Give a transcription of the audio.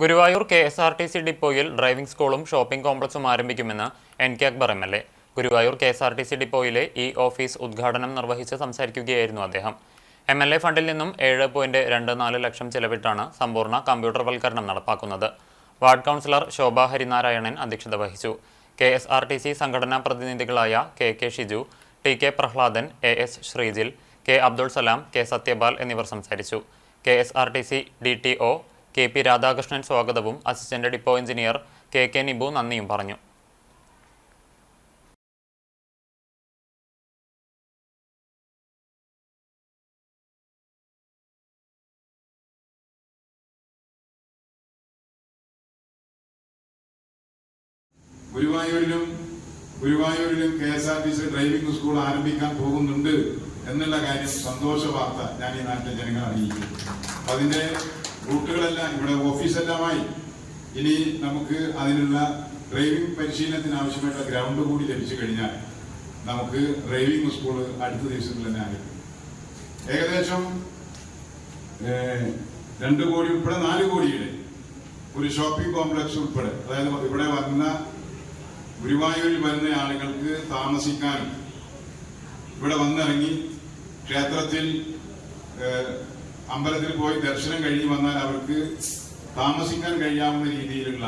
Guruvayur K S R T C ഡിപ്പോയിൽ driving സ്കൂളും shopping കോംപ്ലക്സും ആരംഭിക്കുമെന്ന് N K Akbar M L A. Guruvayur K S R T C ഡിപ്പോയിലെ E office ഉദ്ഘാടനം നിർവഹിച്ച് സംസാരിക്കുകയായിരുന്നു അദ്ദേഹം. എം എൽ എ ഫണ്ടിൽ നിന്നും ഏഴ് പോയിന്റ് രണ്ട് നാല് ലക്ഷം ചെലവിട്ടാണ് സമ്പൂർണ കമ്പ്യൂട്ടർവൽക്കരണം നടപ്പാക്കുന്നത്. വാർഡ് കൗൺസിലർ ശോഭ ഹരിനാരായണൻ അധ്യക്ഷത വഹിച്ചു. K S R T C സംഘടനാ പ്രതിനിധികളായ K K Shiju T K Prahladan A S Sreejil K Abdul Salam K Sathyapal എന്നിവർ സംസാരിച്ചു. K S R T C D T O K P Radhakrishnan സ്വാഗതവും assistant depot engineer K K Nibu നന്ദിയും പറഞ്ഞു. ഗുരുവായൂരിലും ഗുരുവായൂരിലും K S R T C driving school ആരംഭിക്കാൻ പോകുന്നുണ്ട് എന്നുള്ള കാര്യം സന്തോഷ വാർത്ത ഞാൻ ഈ നാട്ടിലെ ജനങ്ങളെ അറിയിക്കും അതിന്റെ റൂട്ടുകളെല്ലാം ഇവിടെ ഓഫീസെല്ലാമായി. ഇനി നമുക്ക് അതിനുള്ള ഡ്രൈവിംഗ് പരിശീലനത്തിന് ആവശ്യമായിട്ടുള്ള ഗ്രൗണ്ട് കൂടി ലഭിച്ചു കഴിഞ്ഞാൽ നമുക്ക് ഡ്രൈവിംഗ് സ്കൂൾ അടുത്ത ദിവസത്തിൽ തന്നെ ആരംഭിക്കും. ഏകദേശം രണ്ട് കോടി ഉൾപ്പെടെ നാല് കോടിയുടെ ഒരു ഷോപ്പിംഗ് കോംപ്ലക്സ് ഉൾപ്പെടെ. അതായത് ഇവിടെ വന്ന ഗുരുവായൂരിൽ വരുന്ന ആളുകൾക്ക് താമസിക്കാനും ഇവിടെ വന്നിറങ്ങി ക്ഷേത്രത്തിൽ അമ്പലത്തിൽ പോയി ദർശനം കഴിഞ്ഞ് വന്നാൽ അവർക്ക് താമസിക്കാൻ കഴിയാവുന്ന രീതിയിലുള്ള